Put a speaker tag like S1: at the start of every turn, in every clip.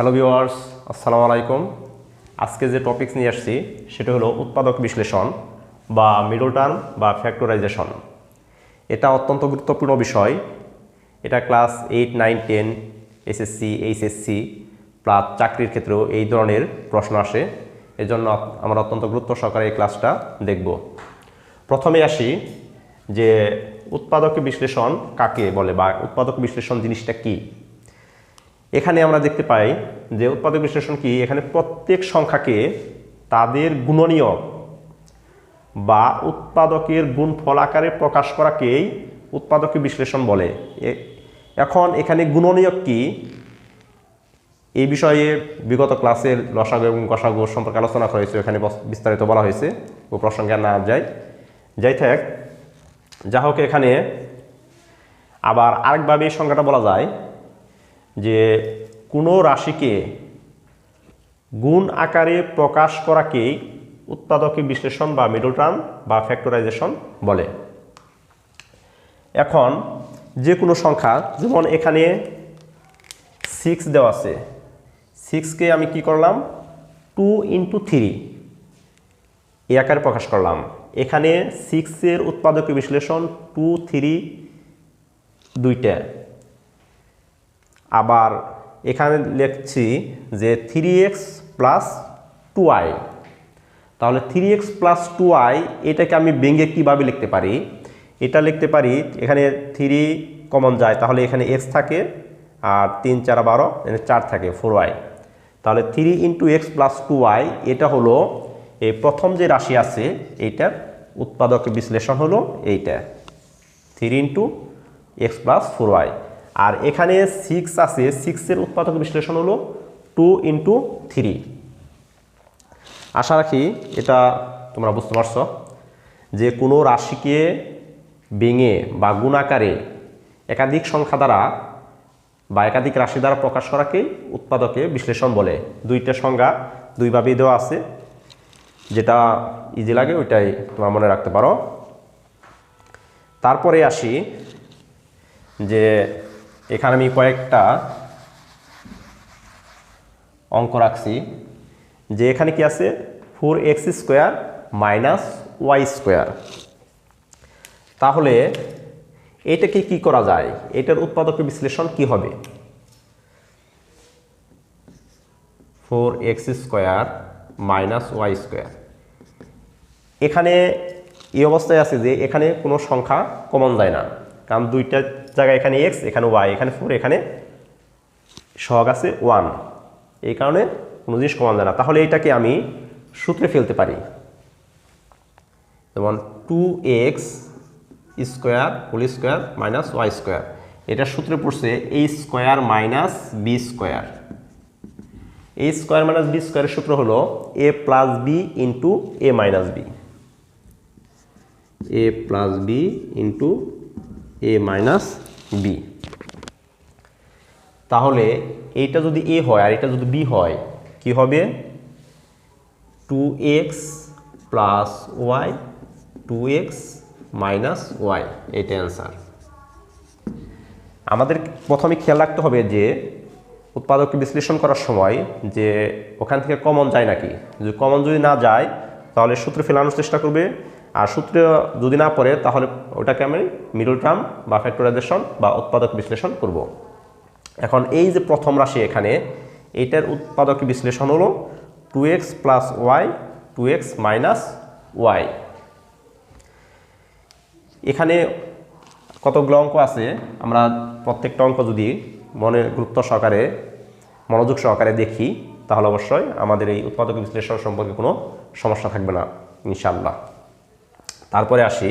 S1: Hello viewers আসসালামু আলাইকুম আজকে যে টপিকস নিয়ে আসছি, সেটা হলো উৎপাদক বিশ্লেষণ বা মিডল টার্ম বা ফ্যাক্টরাইজেশন এটা অত্যন্ত গুরুত্বপূর্ণ বিষয়। এটা class eight nine ten SSC HSC plus চাকরির ক্ষেত্রেও এই ধরনের প্রশ্ন আসে। এজন্য আমরা অত্যন্ত গুরুত্ব সহকারে এই ক্লাসটা দেখব। প্রথমে আসি যে উৎপাদক বিশ্লেষণ কাকে বলে বা উৎপাদক বিশ্লেষণ জিনিসটা কী? এখানে আমরা দেখতে পাই যে উৎপাদক বিশ্লেষণ কি? এখানে প্রত্যেক সংখ্যাকে তাদের গুণনীয়ক বা উৎপাদকের গুণফল আকারে প্রকাশ করাকেই উৎপাদকের বিশ্লেষণ বলে। এখন এখানে গুণনীয়ক কি? এই বিষয়ে বিগত ক্লাসের লসাগু এবং গসাগু সম্পর্কে আলোচনা করা হয়েছে, এখানে বিস্তারিত বলা হয়েছে, ও প্রসঙ্গে না যায় যাই থাক, যা হোক এখানে আবার আরেকভাবে এই সংখ্যাটা বলা যায়। যে কোনো রাশিকে গুণ আকারে প্রকাশ করাকেই উৎপাদকের বিশ্লেষণ বা মিডল টার্ম বা ফ্যাক্টরাইজেশন বলে। এখন যে কোনো সংখ্যা, যেমন এখানে সিক্স দেওয়া আছে সিক্সকে আমি কি করলাম? টু ইন্টু থ্রি এই আকারে প্রকাশ করলাম। এখানে সিক্সের উৎপাদকের বিশ্লেষণ টু থ্রি দুইটা। আবার এখানে লিখছি যে three x plus two i তাহলে three x plus two i এটাকে আমি ভেঙে কীভাবে লিখতে পারি? এটা লিখতে পারি, এখানে থ্রি কমন যায়, তাহলে এখানে এক্স থাকে, আর তিন, চার, বারো, এখানে চার থাকে ফোর ওয়াই তাহলে three into x plus two y এটা হলো এই প্রথম যে রাশি আছে, এইটার উৎপাদক বিশ্লেষণ হলো এইটা। Three into x plus four y আর এখানে সিক্স আছে। সিক্সের উৎপাদক বিশ্লেষণ হলো টু ইন্টু থ্রি আশা রাখি এটা তোমরা বুঝতে পারছ যে কোনো রাশিকে ভেঙে বা গুণাকারে একাধিক সংখ্যা দ্বারা বা একাধিক রাশি দ্বারা প্রকাশ করাকেই উৎপাদকে বিশ্লেষণ বলে। দুইটা সংজ্ঞা দুইভাবেই দেওয়া আছে। যেটা ইজি লাগে ওইটাই তোমরা মনে রাখতে পারো। তারপরে আসি যে এখানে আমি কয়েকটা অঙ্ক রাখছি, যে এখানে কি আছে? Four x square minus y square তাহলে এটাকে কি করা যায়? এটার উৎপাদকের বিশ্লেষণ কি হবে? Four x square minus y square এখানে এই অবস্থায় আছে যে এখানে কোনো সংখ্যা কমন যায় না। কারণ দুইটা জায়গায় এখানে এক্স এখানে ওয়াই এখানে ফোর এখানে সহগ আছে ওয়ান এই কারণে কোনো জিনিস কমন যায় না। তাহলে এটাকে আমি সূত্রে ফেলতে পারি। যেমন two x square whole square minus y square এটা সূত্রে পড়ছে a square minus b square a square minus b স্কোয়ারের সূত্র হলো a plus b into a minus b a plus b into a minus b তাহলে এইটা যদি এ হয় আর এটা যদি বি হয়, কি হবে? Two x plus y two x minus y এইটা অ্যান্সার আমাদের প্রথমে খেয়াল রাখতে হবে যে উৎপাদককে বিশ্লেষণ করার সময় যে ওখান থেকে কমন যায় নাকি। যদি কমন যদি না যায়, তাহলে সূত্র ফেলানোর চেষ্টা করবে আর সূত্র যদি না পড়ে, তাহলে ওটাকে আমি মিডল টার্ম বা ফ্যাক্টরাইজেশন বা উৎপাদক বিশ্লেষণ করব। এখন এই যে প্রথম রাশি এখানে, এটার উৎপাদক বিশ্লেষণ হলো two x plus y two x minus y এখানে কতগুলো অঙ্ক আছে? আমরা প্রত্যেকটা অঙ্ক যদি মনে গুরুত্ব সহকারে, মনোযোগ সহকারে দেখি, তাহলে অবশ্যই আমাদের এই উৎপাদক বিশ্লেষণ সম্পর্কে কোনো সমস্যা থাকবে না ইনশাল্লাহ তারপরে আসি।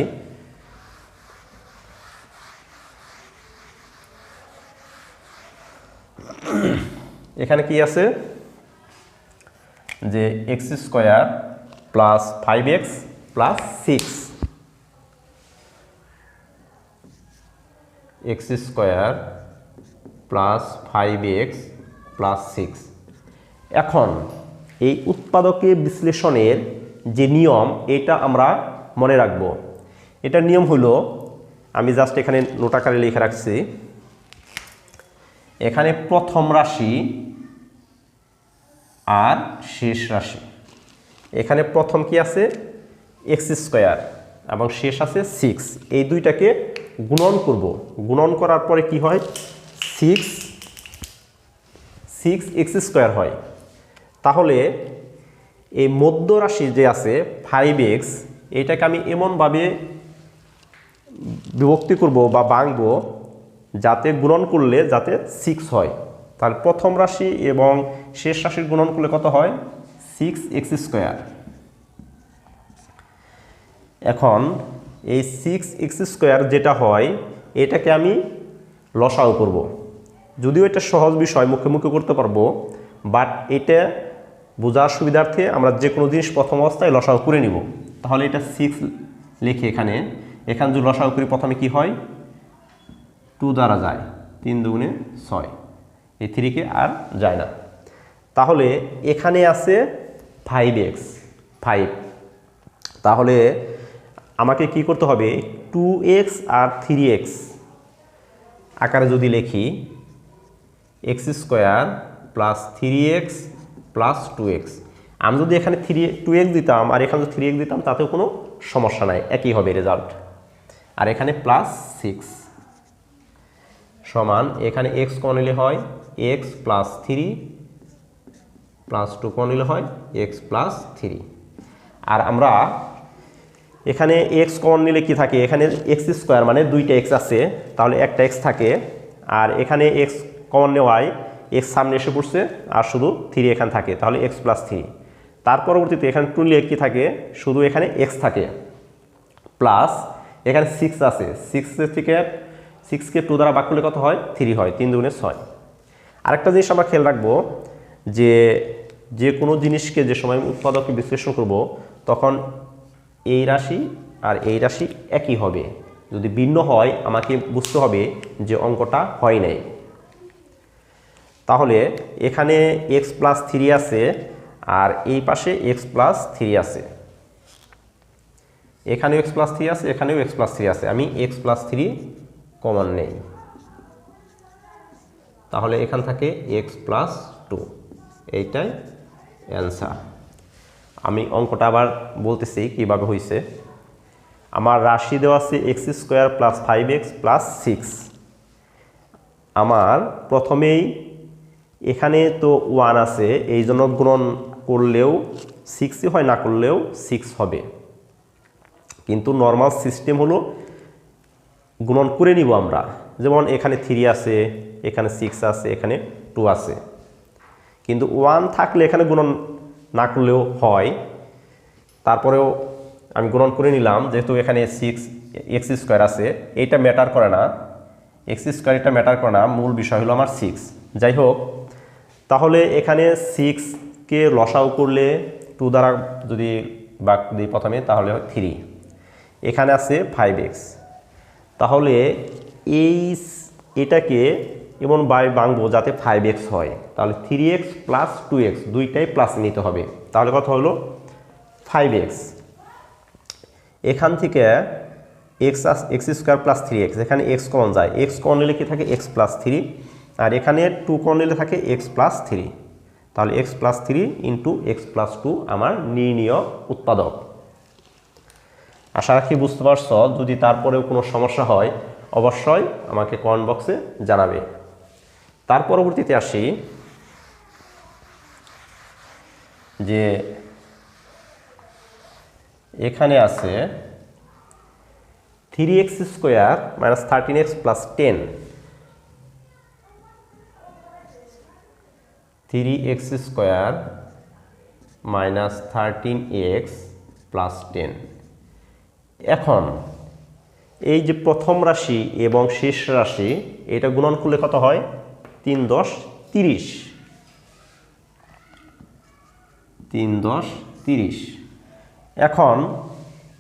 S1: এখানে কি আছে? যে x square plus five x plus six. X square plus five x plus six. এখন এই উৎপাদকে বিশ্লেষণের যে নিয়ম, এটা আমরা মনে রাখব। এটার নিয়ম হলো, আমি জাস্ট এখানে নোটাকারে লিখে রাখছি, এখানে প্রথম রাশি আর শেষ রাশি। এখানে প্রথম কি আছে? এক্স স্কোয়ার এবং শেষ আছে সিক্স এই দুইটাকে গুণন করব। গুণন করার পরে কি হয়? সিক্স সিক্স এক্স স্কোয়ার হয়। তাহলে এই মধ্য রাশি যে আছে ফাইভ এক্স এটাকে আমি এমনভাবে বিভক্তি করব বা ভাঙব যাতে গুণন করলে যাতে সিক্স হয়। তাহলে প্রথম রাশি এবং শেষ রাশির গুণন করলে কত হয়? সিক্স এক্স স্কোয়ার এখন এই সিক্স এক্স স্কোয়ার যেটা হয়, এটাকে আমি লসাও করব। যদিও এটা সহজ বিষয়, মুখে মুখে করতে পারব বাট এটা বোঝার সুবিধার্থে আমরা যে কোনো জিনিস প্রথম অবস্থায় লসাও করে নিব। তাহলে এটা সিক্স লিখে এখানে। এখানে যদি লসাও করি, প্রথমে কি হয়? টু দ্বারা যায়। তিন দুগুণে ছয়। এই থ্রিকে আর যায় না। তাহলে এখানে আছে ফাইভ এক্স ফাইভ তাহলে আমাকে কি করতে হবে? টু এক্স আর থ্রি এক্স আকারে যদি লেখি x square plus three x plus two x আমি যদি এখানে থ্রি টু এক্স দিতাম আর এখানে যদি থ্রি এক্স দিতাম, তাতেও কোনো সমস্যা নাই, একই হবে রেজাল্ট আর এখানে প্লাস সিক্স সমান, এখানে এক্স কোন নিলে হয় x plus three plus two কোন নিলে হয় এক্স প্লাস থ্রি আর আমরা এখানে এক্স কমন নিলে কি থাকে? এখানে এক্স স্কোয়ার মানে দুইটা এক্স আছে, তাহলে একটা এক্স থাকে। আর এখানে এক্স কমন নেওয়ায় এক্স সামনে এসে পড়ছে, আর শুধু থ্রি এখানে থাকে, তাহলে এক্স প্লাস থ্রি তার পরবর্তীতে এখানে টু নিলে কি থাকে? শুধু এখানে এক্স থাকে। প্লাস এখানে সিক্স আছে। সিক্স থেকে সিক্সকে টু দ্বারা বাক করলে কত হয়? থ্রি হয়। তিন দুগুণে ছয়। আরেকটা জিনিস আমরা খেয়াল রাখব যে যে কোনো জিনিসকে যে সময় উৎপাদককে বিশ্লেষণ করব, তখন এই রাশি আর এই রাশি একই হবে। যদি ভিন্ন হয়, আমাকে বুঝতে হবে যে অঙ্কটা হয় নাই। তাহলে এখানে এক্স প্লাস থ্রি আছে আর এই পাশে এক্স প্লাস থ্রি আছে। এখানেও এক্স প্লাস থ্রি আছে, এখানেও এক্স প্লাস থ্রি আছে। আমি এক্স প্লাস থ্রি কমন নেই। তাহলে এখান থাকে এক্স প্লাস টু এইটাই অ্যান্সার আমি অঙ্কটা আবার বলতেছি কীভাবে হয়েছে আমার রাশি দেওয়া আছে x square plus five x plus six আমার প্রথমেই এখানে তো ওয়ান আছে এই জন্য গুণন করলেও সিক্সই হয়, না করলেও সিক্স হবে। কিন্তু নর্মাল সিস্টেম হলো গুণন করে নিব আমরা। যেমন এখানে থ্রি আছে, এখানে সিক্স আছে, এখানে টু আছে। কিন্তু ওয়ান থাকলে এখানে গুণন না করলেও হয়। তারপরেও আমি গ্রহণ করে নিলাম, যেহেতু এখানে সিক্স এক্স স্কোয়ার আছে, এইটা ম্যাটার করে না। এক্স স্কোয়ার এটা ম্যাটার করে না, মূল বিষয় হলো আমার সিক্স যাই হোক, তাহলে এখানে সিক্সকে লসাও করলে টু দ্বারা যদি বাক দিই প্রথমে, তাহলে থ্রি এখানে আছে ফাইভ এক্স তাহলে এই এটাকে এমন বাই বাংবো যাতে ফাইভ এক্স হয়। তাহলে three x plus two x দুইটাই প্লাস নিতে হবে। তাহলে কথা হলো? ফাইভ এক্স এখান থেকে এক্স আস x square plus three x এখানে এক্স কমন যায়। এক্স কমন নিলে কি থাকে? এক্স প্লাস থ্রি আর এখানে টু কমন নিলে থাকে এক্স প্লাস থ্রি তাহলে x plus three into x plus two আমার নির্ণীয় উৎপাদক। আশা রাখি বুঝতে পারছ, যদি তারপরেও কোনো সমস্যা হয়, অবশ্যই আমাকে কমেন্ট বক্সে জানাবে। তার পরবর্তীতে আসি, যে এখানে আছে three x square minus thirteen x plus ten three x square minus thirteen x plus ten. এখন, এই যে প্রথম রাশি এবং শেষ রাশি, এটা গুণন করলে কত হয়? তিন দশ তিরিশ। তিন দশ তিরিশ। এখন,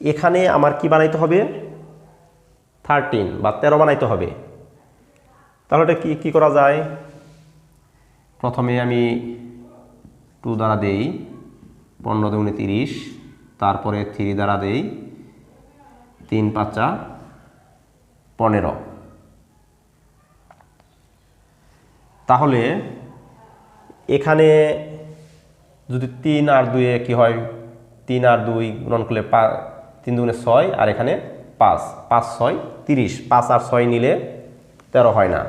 S1: এখানে আমার কি বানাইতে হবে? থার্টিন বা তেরো বানাইতে হবে। তাহলে এটা কি, কী করা যায়? প্রথমে আমি টু দ্বারা দেই, পনেরো দুগুণে তিরিশ, তারপরে থ্রি দ্বারা দেই, তিন পাঁচা পনেরো। তাহলে এখানে যদি তিন আর দুয়ে কি হয়, তিন আর দুই গুণন করলে পা, তিন দুগুণে ছয়, আর এখানে পাঁচ পাঁচ ছয় তিরিশ, পাঁচ আর ছয় নিলে তেরো হয় না।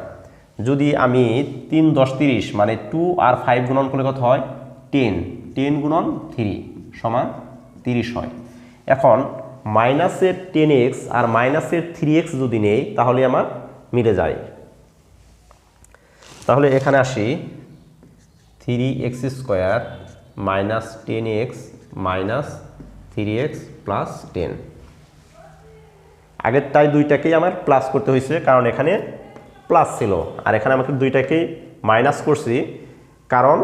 S1: যদি আমি তিন দশ তিরিশ মানে টু আর ফাইভ গুণন করলে কত হয়? টেন টেন গুণন থ্রি সমান তিরিশ হয়। এখন মাইনাসের টেন এক্স আর মাইনাসের থ্রি এক্স যদি নেই, তাহলে আমার মিলে যায়। তাহলে এখানে আসি। Three x square minus ten x minus three x plus ten আগের আগেরটাই দুইটাকেই আমার প্লাস করতে হয়েছে, কারণ এখানে প্লাস ছিল। আর এখানে আমাকে দুইটাকেই মাইনাস করছি। কারণ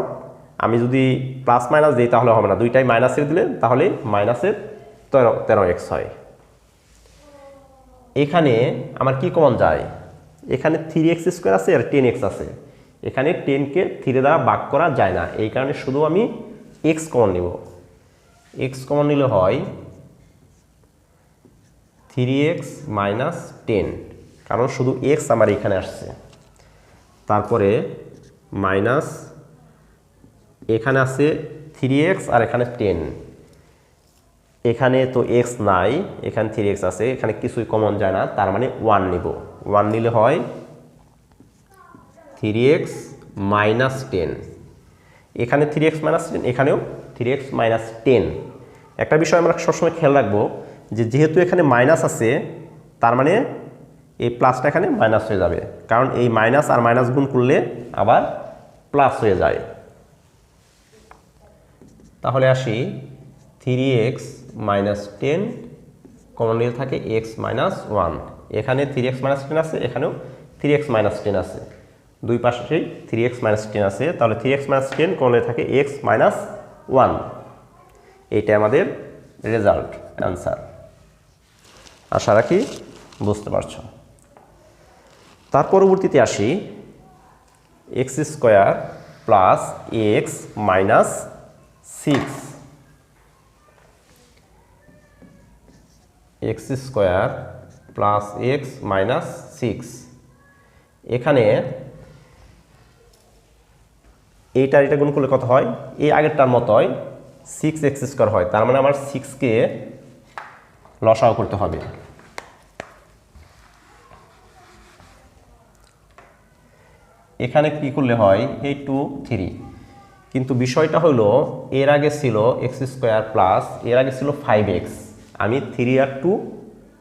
S1: আমি যদি প্লাস মাইনাস দিই তাহলে হবে না। দুইটাই মাইনাসের দিলে তাহলে মাইনাসের তেরো তেরো এক্স হয়। এখানে আমার কি কমন যায়? এখানে থ্রি এক্স স্কোয়ার আছে আর টেন এক্স আছে। এখানে টেনকে থ্রি দ্বারা ভাগ করা যায় না। এই কারণে শুধু আমি এক্স কমন নিব। এক্স কমন নিলে হয় থ্রি এক্স মাইনাস টেন কারণ শুধু এক্স আমার এখানে আসছে। তারপরে মাইনাস এখানে আছে থ্রি এক্স আর এখানে টেন এখানে তো এক্স নাই, এখানে থ্রি এক্স আছে, এখানে কিছুই কমন যায় না, তার মানে ওয়ান নিব। ওয়ান নিলে হয় থ্রি এক্স মাইনাস টেন এখানে থ্রি এক্স মাইনাস টেন এখানেও থ্রি এক্স মাইনাস টেন একটা বিষয় আমরা সবসময় খেয়াল রাখব যে যেহেতু এখানে মাইনাস আছে, তার মানে এই প্লাসটা এখানে মাইনাস হয়ে যাবে। কারণ এই মাইনাস আর মাইনাস গুণ করলে আবার প্লাস হয়ে যায়। তাহলে আসি three x minus ten common নিয়ে থাকে এক্স মাইনাস ওয়ান এখানে থ্রি এক্স মাইনাস টেন আছে, এখানেও থ্রি এক্স মাইনাস টেন আছে। দুই পাশেই থ্রি এক্স মাইনাস টেন আছে। তাহলে three x minus ten common থাকে এক্স মাইনাস ওয়ান এইটা আমাদের রেজাল্ট অ্যান্সার আশা রাখি বুঝতে পারছ। তার পরবর্তীতে আসি x square plus x minus six x square plus x minus six এখানে এইটার এটা গুণ করলে কত হয়? এই আগেরটার মতোই সিক্স এক্স স্কোয়ার হয়। তার মানে আমার সিক্সকে লসাও করতে হবে। এখানে কি করলে হয়? এই টু থ্রি কিন্তু বিষয়টা হলো, এর আগে ছিল এক্স স্কোয়ার প্লাস এর আগে ছিল ফাইভ এক্স আমি থ্রি আর টু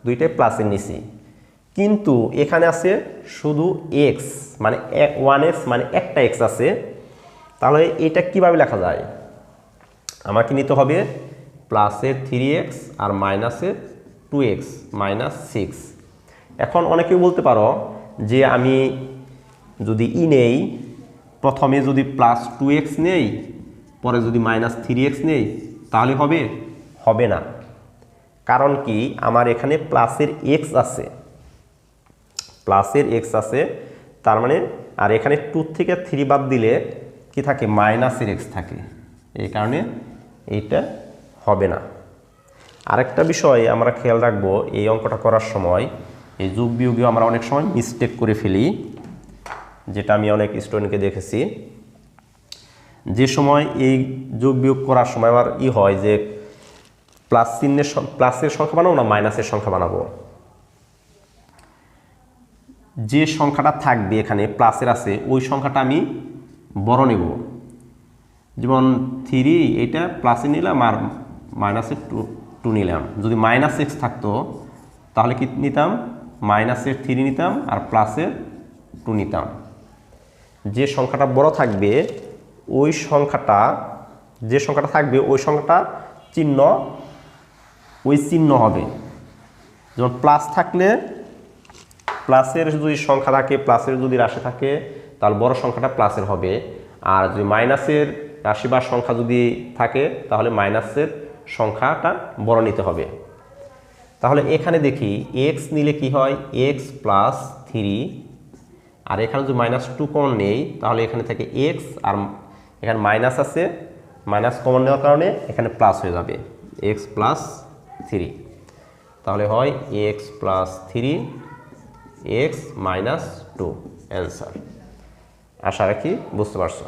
S1: দুইটাই প্লাসের নিছি। কিন্তু এখানে আছে শুধু এক্স মানে ওয়ান এক্স মানে একটা এক্স আছে। তাহলে এটা কীভাবে লেখা যায়? আমাকে নিতে হবে প্লাসের থ্রি এক্স আর মাইনাসের টু এক্স মাইনাস সিক্স এখন অনেকেই বলতে পারো যে আমি যদি ই নেই, প্রথমে যদি প্লাস টু এক্স নেই, পরে যদি মাইনাস থ্রি এক্স নেই, তাহলে হবে হবে না। কারণ কি? আমার এখানে প্লাসের এক্স আছে। প্লাসের এক্স আছে, তার মানে আর এখানে টু থেকে থ্রি বাদ দিলে কি থাকে? মাইনাসের এক্স থাকে। এই কারণে এইটা হবে না। আরেকটা বিষয় আমরা খেয়াল রাখব, এই অঙ্কটা করার সময়, এই যোগ বিয়োগেও আমরা অনেক সময় মিস্টেক করে ফেলি। যেটা আমি অনেক স্টুডেন্টকে দেখেছি, যে সময় এই যোগ বিয়োগ করার সময় আমার ই হয় যে প্লাস চিহ্নের প্লাসের সংখ্যা বানাবো না মাইনাসের সংখ্যা বানাবো? যে সংখ্যাটা থাকবে এখানে, প্লাসের আছে, ওই সংখ্যাটা আমি বড় নেব। যেমন থ্রি এটা প্লাসে নিলাম আর মাইনাসের টু টু নিলাম। যদি মাইনাস এক্স থাকতো, তাহলে কি নিতাম? মাইনাসের থ্রি নিতাম আর প্লাসের টু নিতাম। যে সংখ্যাটা বড় থাকবে, ওই সংখ্যাটা, যে সংখ্যাটা থাকবে, ওই সংখ্যাটা চিহ্ন, ওই চিহ্ন হবে। যেমন প্লাস থাকলে প্লাসের যদি সংখ্যা থাকে প্লাসের যদি রাশি থাকে, তাহলে বড় সংখ্যাটা প্লাসের হবে। আর যদি মাইনাসের রাশি বা সংখ্যা যদি থাকে, তাহলে মাইনাসের সংখ্যাটা বড় নিতে হবে। তাহলে এখানে দেখি এক্স নিলে কি হয়? এক্স প্লাস থ্রি আর এখানে যদি মাইনাস টু কমন নেই, তাহলে এখানে থাকে এক্স আর এখানে মাইনাস আছে মাইনাস কমন নেওয়ার কারণে এখানে প্লাস হয়ে যাবে এক্স প্লাস থ্রি তাহলে হয় x plus three x minus two answer আশা রাখি বুঝতে পারছ।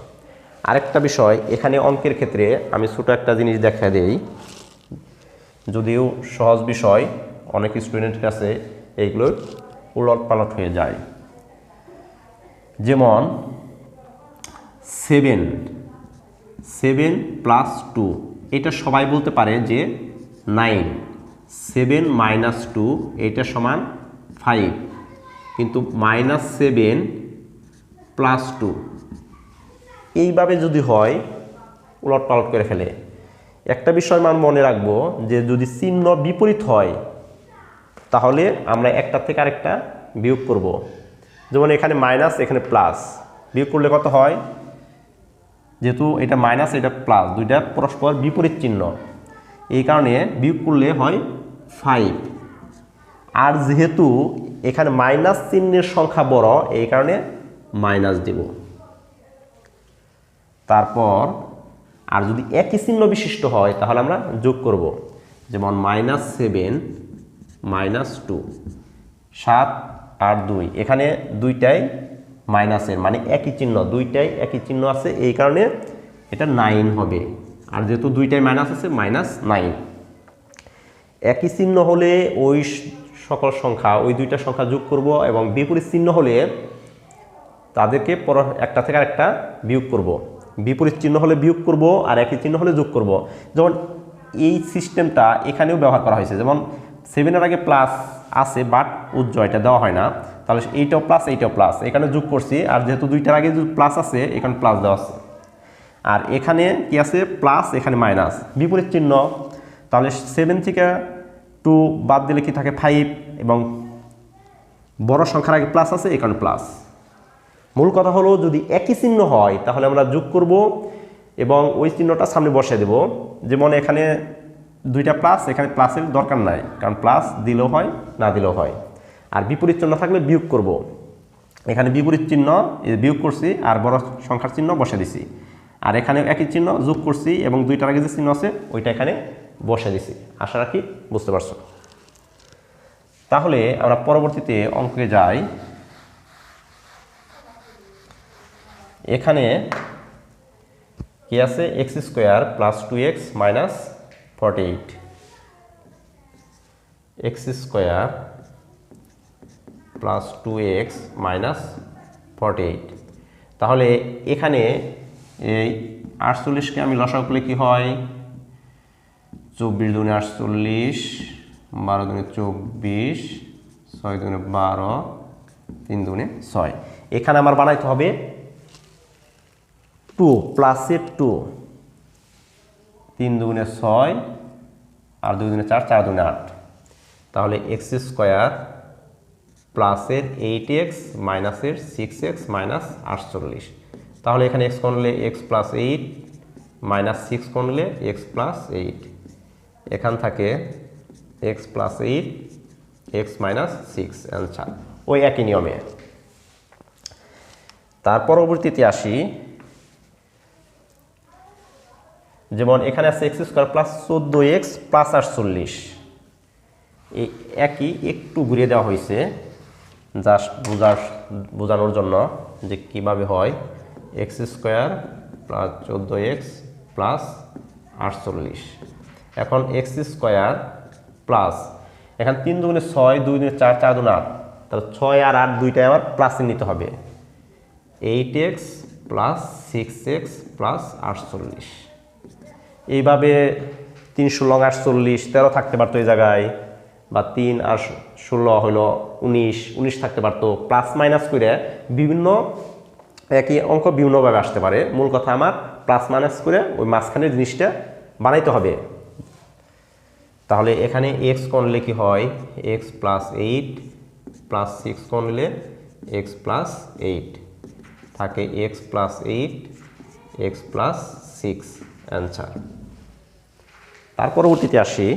S1: আরেকটা বিষয়, এখানে অঙ্কের ক্ষেত্রে আমি ছোটো একটা জিনিস দেখা দেই। যদিও সহজ বিষয়, অনেক স্টুডেন্টের কাছে এইগুলো উলট পালট হয়ে যায়। যেমন সেভেন সেভেন প্লাস টু এটা সবাই বলতে পারে যে নাইন সেভেন মাইনাস টু এটা সমান ফাইভ কিন্তু মাইনাস সেভেন প্লাস টু এইভাবে যদি হয়, উলট পালট করে ফেলে। একটা বিষয় মান মনে রাখব যে যদি চিহ্ন বিপরীত হয়, তাহলে আমরা একটা থেকে আরেকটা বিয়োগ করব। যেমন এখানে মাইনাস এখানে প্লাস বিয়োগ করলে কত হয়? যেহেতু এটা মাইনাস এটা প্লাস দুইটা পরস্পর বিপরীত চিহ্ন। এই কারণে বিয়োগ করলে হয় ফাইভ আর যেহেতু এখানে মাইনাস চিহ্নের সংখ্যা বড়, এই কারণে মাইনাস দেব। তারপর, আর যদি একই চিহ্ন বিশিষ্ট হয়, তাহলে আমরা যোগ করব। যেমন মাইনাস সেভেন মাইনাস টু সাত আর দুই এখানে দুইটাই মাইনাসের মানে একই চিহ্ন, দুইটাই একই চিহ্ন আছে, এই কারণে এটা নাইন হবে আর যেহেতু দুইটাই মাইনাস আছে মাইনাস নাইন একই চিহ্ন হলে ওই সকল সংখ্যা, ওই দুইটা সংখ্যা যোগ করব এবং বিপরীত চিহ্ন হলে তাদেরকে পর, একটা থেকে আরেকটা বিয়োগ করব। বিপরীত চিহ্ন হলে বিয়োগ করব আর একই চিহ্ন হলে যোগ করব। যেমন এই সিস্টেমটা এখানেও ব্যবহার করা হয়েছে যেমন সেভেনের আগে প্লাস আছে বাট উজ্জ্বয়টা দেওয়া হয় না। তাহলে এইটাও প্লাস এইটাও প্লাস এখানে যোগ করছি, আর যেহেতু দুইটার আগে প্লাস আছে, এখানে প্লাস দেওয়া আছে। আর এখানে কি আছে? প্লাস এখানে মাইনাস বিপরীত চিহ্ন। তাহলে সেভেন থেকে টু বাদ দিলে কি থাকে? ফাইভ এবং বড় সংখ্যার আগে প্লাস আছে, এখানে প্লাস মূল কথা হলো, যদি একই চিহ্ন হয়, তাহলে আমরা যোগ করব, এবং ওই চিহ্নটা সামনে বসিয়ে দেব। যেমন এখানে দুইটা প্লাস এখানে প্লাসের দরকার নাই। কারণ প্লাস দিলেও হয়, না দিলেও হয়। আর বিপরীত চিহ্ন থাকলে বিয়োগ করব। এখানে বিপরীত চিহ্ন বিয়োগ করছি আর বড় সংখ্যার চিহ্ন বসে দিছি। আর এখানে একই চিহ্ন যোগ করছি এবং দুইটার আগে যে চিহ্ন আছে, ওইটা এখানে বসে দিছি। আশা রাখি বুঝতে পারছ। তাহলে আমরা পরবর্তীতে অঙ্কে যাই। এখানে কি আছে? X square plus two x minus forty eight x square plus two x minus forty eight তাহলে এখানে এই আটচল্লিশকে আমি লসাও করলে কী হয়? চব্বিশ দুনে আটচল্লিশ, বারো দুনে চব্বিশ, ছয় দুনে বারো, তিন দুনে ছয়। এখানে আমার বানাইতে হবে টু প্লাসের টু তিন দুগুণে ছয় আর দুই দুগুণে চার চার দুগুণে আট। তাহলে এক্স স্কোয়ার প্লাসের এইট এক্স মাইনাসের সিক্স এক্স মাইনাস আটচল্লিশ। তাহলে এখানে এক্স করলে x plus eight minus six করলে এক্স প্লাস এইট এখান থাকে x plus eight x minus six answer ওই একই নিয়মে। তার পরবর্তীতে আসি যেমন এখানে আছে এক্স স্কোয়ার প্লাস চোদ্দ এক্স প্লাস আটচল্লিশ। এই একই একটু ঘুরিয়ে দেওয়া হয়েছে জাস্ট বোঝার, বোঝানোর জন্য যে কীভাবে হয় এক্স স্কোয়ার প্লাস চোদ্দ এক্স প্লাস আটচল্লিশ। এখন এক্স স্কোয়ার প্লাস এখানে তিন দুগুণে ছয়, দুই দুগুণে চার চার দুগুণে আট, তাহলে ছয় আর আট দুইটাই আবার প্লাসে নিতে হবে। Eight x plus six x plus আটচল্লিশ। এইভাবে তিন ষোলো আটচল্লিশ তেরো থাকতে পারতো এই জায়গায়, বা তিন আর ষোলো হলো উনিশ উনিশ থাকতে পারতো প্লাস মাইনাস করে বিভিন্ন একই অঙ্ক বিভিন্নভাবে আসতে পারে। মূল কথা আমার প্লাস মাইনাস করে ওই মাঝখানের জিনিসটা বানাইতে হবে। তাহলে এখানে এক্স করলে কি হয়? X plus eight plus six করলে এক্স প্লাস এইট থাকে x plus eight x plus six answer তার পরবর্তীতে আসি।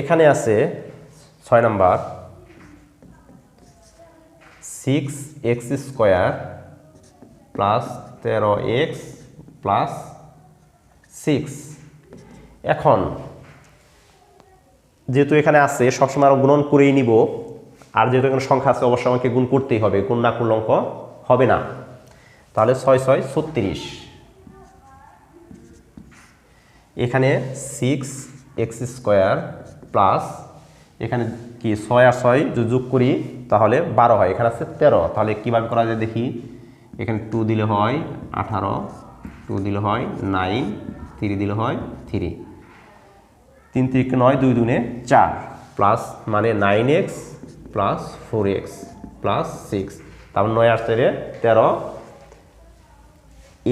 S1: এখানে আছে ছয় number. Six x square plus তেরো এক্স প্লাস সিক্স এখন, যেহেতু এখানে আছে, সবসময় আরও গুণন করেই নিব। আর যেহেতু এখানে সংখ্যা আছে, অবশ্যই আমাকে গুণ করতেই হবে। গুণ না করলে অঙ্ক হবে না। তাহলে ছয় ছয়, ছত্রিশ। এখানে সিক্স এক্স স্কোয়ার প্লাস এখানে কি ছয় আর ছয় যদি যোগ করি, তাহলে বারো হয়। এখানে আছে তেরো। তাহলে কীভাবে করা যায় দেখি? এখানে টু দিলে হয় আঠারো টু দিলে হয় নাইন থ্রি দিলে হয় থ্রি তিন তিরিকে নয়, দুই দুনে চার। প্লাস মানে nine x plus four x plus six তারপর নয় আর চারে তেরো।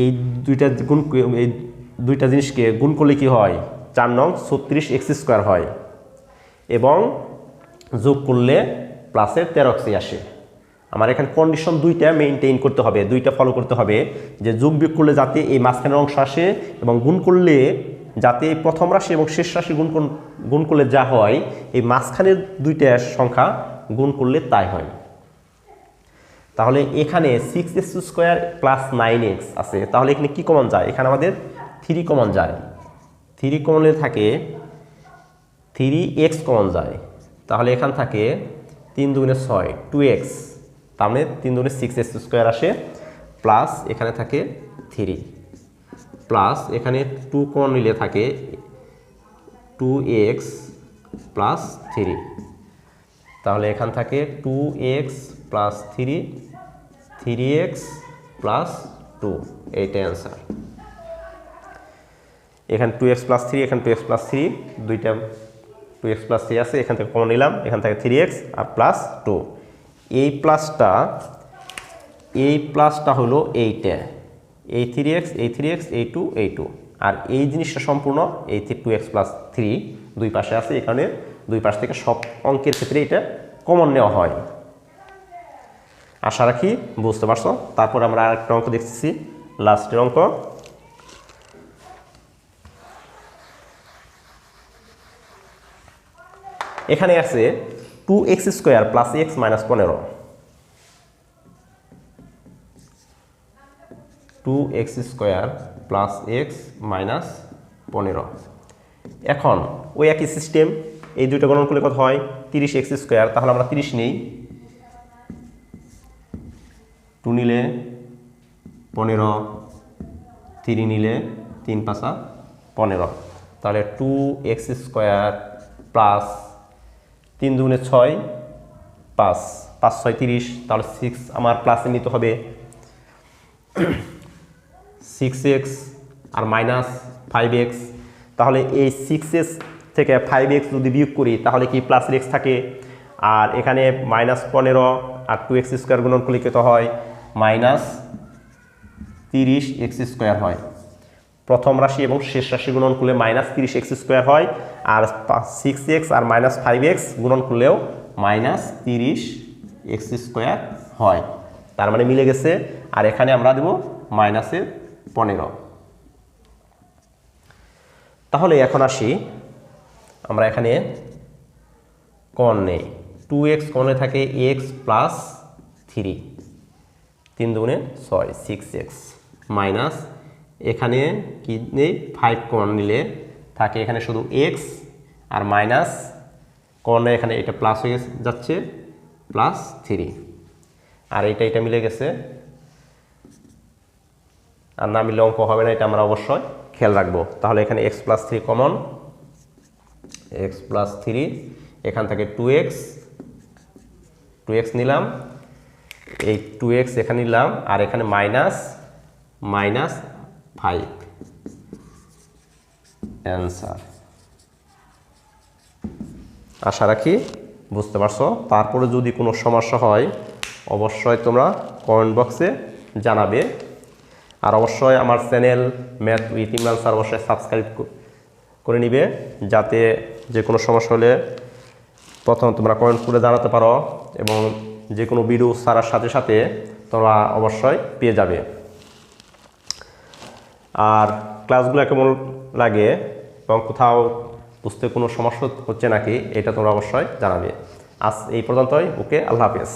S1: এই দুইটা গুণ এই দুইটা জিনিসকে গুণ করলে কি হয়? চার নং ছত্রিশ এক্স স্কোয়ার হয়। এবং যোগ করলে প্লাসের তেরো এক্সই আসে। আমার এখানে কন্ডিশন দুইটা মেনটেইন করতে হবে, দুইটা ফলো করতে হবে। যে যোগ বিয়োগ করলে যাতে এই মাঝখানের অংশ আসে এবং গুণ করলে যাতে প্রথম রাশি এবং শেষ রাশি গুণ গুণ করলে যা হয়, এই মাঝখানের দুইটা সংখ্যা গুণ করলে তাই হয়। তাহলে এখানে six x square plus nine x আছে। তাহলে এখানে কি কমন যায়? এখানে আমাদের থ্রি কমন যায়। থ্রি কমনে থাকে থ্রি এক্স কমন যায়। তাহলে এখান থাকে তিন দুগুণে ছয় টু এক্স তার মানে তিন দুগুণে সিক্স এক্স স্কোয়ার আসে প্লাস এখানে থাকে থ্রি প্লাস এখানে টু কমন নিলে থাকে টু এক্স প্লাস থ্রি তাহলে এখান থাকে two x plus three three x plus two এইটাই অ্যান্সার এখানে টু এক্স প্লাস থ্রি এখানে টু এক্স প্লাস থ্রি দুইটা টু এক্স প্লাস থ্রি আছে, এখান থেকে কমন নিলাম, এখান থেকে থ্রি এক্স আর প্লাস টু এই প্লাসটা এই প্লাসটা হলো এইটা। এই থ্রি এক্স এই থ্রি এক্স এই টু এই টু আর এই জিনিসটা সম্পূর্ণ, এই টু এক্স প্লাস থ্রি দুই পাশে আছে, এখানে দুই পাশ থেকে সব অঙ্কের ক্ষেত্রে এটা কমন নেওয়া হয়। আশা রাখি বুঝতে পারছ। তারপর আমরা আরেকটা অঙ্ক দেখতেছি। লাস্টের অঙ্ক। এখানে আছে two x square plus x minus পনেরো। Two x square plus x minus পনেরো। এখন ওই একই সিস্টেম এই দুইটা গণন করলে কত হয় তিরিশ এক্স স্কোয়ার, তাহলে আমরা তিরিশ নেই। টু নিলে পনেরো থ্রি নিলে তিন পাঁচা পনেরো। তাহলে টু এক্স স্কোয়ার প্লাস তিন দুগুণে ছয়, পাঁচ। পাঁচ ছয় তিরিশ, তাহলে সিক্স আমার প্লাসে নিতে হবে। সিক্স এক্স আর মাইনাস ফাইভ এক্স, তাহলে এই সিক্স এক্স থেকে ফাইভ এক্স যদি বিয়োগ করি, তাহলে কি প্লাস এক্স থাকে? আর এখানে মাইনাস পনেরো আর টু এক্স স্কোয়ার গুণন করলে কত হয় মাইনাস তিরিশ এক্স স্কোয়ার হয়। প্রথম রাশি এবং শেষ রাশি গুণন করলে মাইনাস তিরিশ এক্স স্কোয়ার হয় আর সিক্স এক্স আর মাইনাস ফাইভ এক্স গুণন করলেও মাইনাস তিরিশ এক্স স্কোয়ার হয়। তার মানে মিলে গেছে। আর এখানে আমরা দেব মাইনাসের পনেরো। তাহলে এখন আসি আমরা এখানে নেই। টু এক্স কনে থাকে এক্স প্লাস থ্রি তিন দুগুণে ছয় সিক্স এক্স মাইনাস এখানে কি নেই? ফাইভ কমন নিলে থাকে এখানে শুধু এক্স আর মাইনাস কর্নে এখানে এটা প্লাস হয়ে যাচ্ছে প্লাস থ্রি আর এটা এটা মিলে গেছে। আর না মিললে অঙ্ক হবে না, এটা আমরা অবশ্যই খেয়াল রাখব। তাহলে এখানে x plus three common x plus three এখান থেকে টু এক্স টু এক্স নিলাম, এই টু এক্স এখানে নিলাম, আর এখানে মাইনাস মাইনাস ফাইভ অ্যান্সার আশা রাখি বুঝতে পারছ। তারপরে যদি কোনো সমস্যা হয়, অবশ্যই তোমরা কমেন্ট বক্সে জানাবে। আর অবশ্যই আমার channel math with Imran sir অবশ্যই সাবস্ক্রাইব করে নিবে, যাতে যে কোনো সমস্যা হলে প্রথম তোমরা কমেন্ট করে জানাতে পারো এবং যে কোনো ভিডিও ছাড়ার সাথে সাথে তোমরা অবশ্যই পেয়ে যাবে। আর ক্লাসগুলো কেমন লাগে এবং কোথাও বুঝতে কোনো সমস্যা হচ্ছে নাকি, এটা তোমরা অবশ্যই জানাবে। আজ এই পর্যন্তই, ওকে, আল্লাহ হাফেজ।